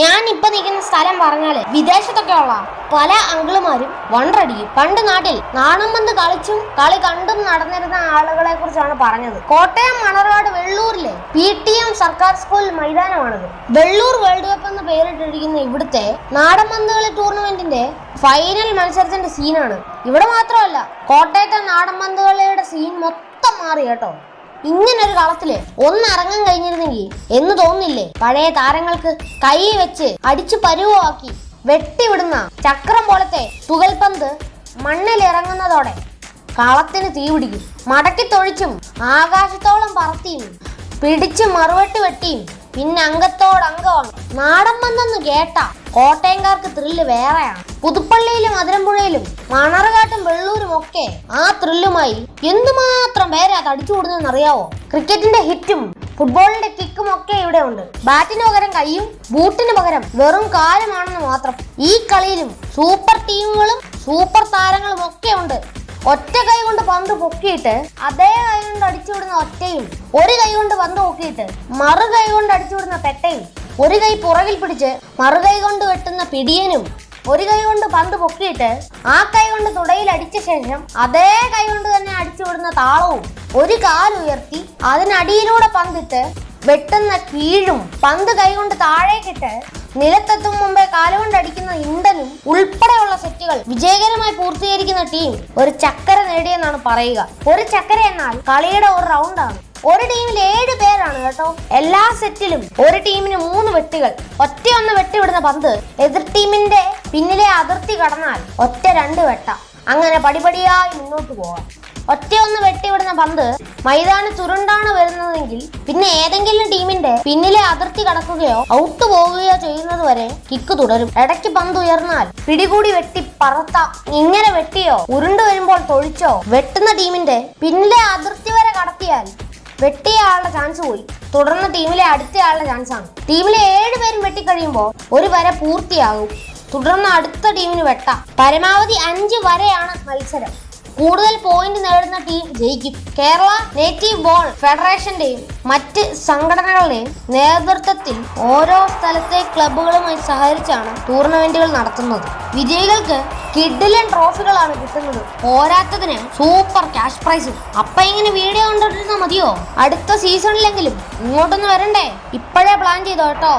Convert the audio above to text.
ഞാൻ ഇപ്പൊ നിൽക്കുന്ന സ്ഥലം പറഞ്ഞാൽ വിദേശത്തൊക്കെ ഉള്ള പല അങ്കിളുമാരും വണ്ടടിക്കും പണ്ട് നാട്ടിൽ നാണം പന്ത് കളിച്ചും കളി കണ്ടും നടന്നിരുന്ന ആളുകളെ കുറിച്ചാണ് പറഞ്ഞത്. കോട്ടയം മണർകാട് വെള്ളൂരിലെ പി ടി എം സർക്കാർ സ്കൂൾ മൈതാനമാണത്. വെള്ളൂർ വേൾഡ് കപ്പ് എന്ന് പേരിട്ടിരിക്കുന്ന ഇവിടുത്തെ നാടൻ പന്ത് കളി ടൂർണമെന്റിന്റെ ഫൈനൽ മത്സരത്തിന്റെ സീനാണ് ഇവിടെ മാത്രമല്ല കോട്ടയത്തെ നാടൻ കളിയുടെ സീൻ മൊത്തം മാറി കേട്ടോ. ഇങ്ങനൊരു കളത്തിൽ ഒന്നിറങ്ങാൻ കഴിഞ്ഞിരുന്നെങ്കിൽ എന്ന് തോന്നില്ലേ പഴയ താരങ്ങൾക്ക് കൈ വെച്ച് അടിച്ചു പരുവമാക്കി വെട്ടിവിടുന്ന ചക്രം പോലത്തെ തുകൽപന്ത് മണ്ണിൽ ഇറങ്ങുന്നതോടെ കളത്തിന് തീ പിടിക്കും. മടക്കി തൊഴിച്ചും ആകാശത്തോളം പറത്തിയും പിടിച്ച് മറുവെട്ട് വെട്ടിയും പിന്നെ അംഗത്തോടങ്കമാണ് നാടൻ പന്തെന്ന് കേട്ട കോട്ടയംകാർക്ക് ത്രില്ല് വേറെയാണ്. പുതുപ്പള്ളിയിലും അതിരമ്പുഴയിലും മണറുകാട്ടും വെള്ളൂരും ഒക്കെ ആ ത്രില്ലുമായി എന്തുമാത്രം പേരെ അടിച്ചു കൂടുന്നതെന്ന് അറിയാവോ? ക്രിക്കറ്റിന്റെ ഹിറ്റും ഫുട്ബോളിന്റെ കിക്കും ഒക്കെ ഇവിടെ ഉണ്ട്. ബാറ്റിന് പകരം കൈയും ബൂട്ടിന് പകരം വെറും കാലുമാണെന്ന് മാത്രം. ഈ കളിയിലും സൂപ്പർ ടീമുകളും സൂപ്പർ താരങ്ങളും ഒക്കെ ഉണ്ട്. ഒറ്റ കൈ കൊണ്ട് പന്ത് പൊക്കിയിട്ട് അതേ കൈ കൊണ്ട് അടിച്ചുവിടുന്ന ഒറ്റയും ഒരു കൈ കൊണ്ട് പന്ത് പൊക്കിയിട്ട് മറു കൈ കൊണ്ട് അടിച്ചുവിടുന്ന പെട്ടയും ഒരു കൈ പുറകിൽ പിടിച്ച് മറുകൈ കൊണ്ട് വെട്ടുന്ന പിടിയനും ഒരു കൈ കൊണ്ട് പന്ത് പൊക്കിയിട്ട് ആ കൈ കൊണ്ട് തുടയിൽ അടിച്ച ശേഷം അതേ കൈ കൊണ്ട് തന്നെ അടിച്ചു വിടുന്ന താളവും ഒരു കാലുയർത്തി അതിനടിയിലൂടെ പന്തിട്ട് വെട്ടുന്ന കീഴും പന്ത് കൈ കൊണ്ട് താഴേക്കിട്ട് നിലത്തെത്തും മുമ്പേ കാലുകൊണ്ട് അടിക്കുന്ന ഇണ്ടനും ഉൾപ്പെടെയുള്ള സെറ്റുകൾ വിജയകരമായി പൂർത്തീകരിക്കുന്ന ടീം ഒരു ചക്കര നേടിയെന്നാണ് പറയുക. ഒരു ചക്കര എന്നാൽ കളിയുടെ ഒരു റൗണ്ടാണ് ഒരു ടീമിൽ ഏഴ് പേരാണ് കേട്ടോ. എല്ലാ സെറ്റിലും ഒരു ടീമിന് മൂന്ന് വെട്ടുകൾ. ഒറ്റയൊന്ന് വെട്ടിവിടുന്ന പന്ത്. എതിർ ടീമിന്റെ പിന്നിലെ അതിർത്തി കടന്നാൽ ഒറ്റ രണ്ട് വെട്ട. അങ്ങനെ പടിപടിയായി മുന്നോട്ട് പോകാം ഒറ്റയൊന്ന് വെട്ടിവിടുന്ന പന്ത്. മൈതാന ചുരുണ്ടാണ് വരുന്നതെങ്കിൽ പിന്നെ ഏതെങ്കിലും ടീമിന്റെ പിന്നിലെ അതിർത്തി കടക്കുകയോ ഔട്ട് പോവുകയോ ചെയ്യുന്നത് വരെ കിക്ക് തുടരും. ഇടയ്ക്ക് പന്ത് ഉയർന്നാൽ പിടികൂടി വെട്ടി പറത്താം. ഇങ്ങനെ വെട്ടിയോ ഉരുണ്ടു വരുമ്പോൾ തൊഴിച്ചോ വെട്ടുന്ന ടീമിന്റെ പിന്നിലെ അതിർത്തി വരെ കടത്തിയാൽ വെട്ടിയ ആളുടെ ചാൻസ് പോയി. തുടർന്ന് ടീമിലെ അടുത്ത ആളുടെ ചാൻസ് ആണ്. ടീമിലെ ഏഴ് പേരും വെട്ടിക്കഴിയുമ്പോൾ ഒരു വര പൂർത്തിയാകും. തുടർന്ന് അടുത്ത ടീമിന് വെട്ടാം. പരമാവധി അഞ്ച് വരെയാണ് മത്സരം. കൂടുതൽ പോയിന്റ് നേടുന്ന ടീം ജയിക്കും. കേരള നേറ്റീവ് ബോൾ ഫെഡറേഷന്റെയും മറ്റ് സംഘടനകളുടെയും നേതൃത്വത്തിൽ ഓരോ സ്ഥലത്തെ ക്ലബ്ബുകളുമായി സഹകരിച്ചാണ് ടൂർണമെന്റുകൾ നടത്തുന്നത്. വിജയികൾക്ക് കിഡിലൻ ട്രോഫികളാണ് കിട്ടുന്നത്. പോരാത്തതിന് സൂപ്പർ ക്യാഷ് പ്രൈസും അപ്പൊ ഇങ്ങനെ വീഡിയോ കണ്ടിരുന്ന മതിയോ? അടുത്ത സീസണിലെങ്കിലും ഇങ്ങോട്ടൊന്ന് വരണ്ടേ? ഇപ്പോഴേ പ്ലാൻ ചെയ്തോ കേട്ടോ.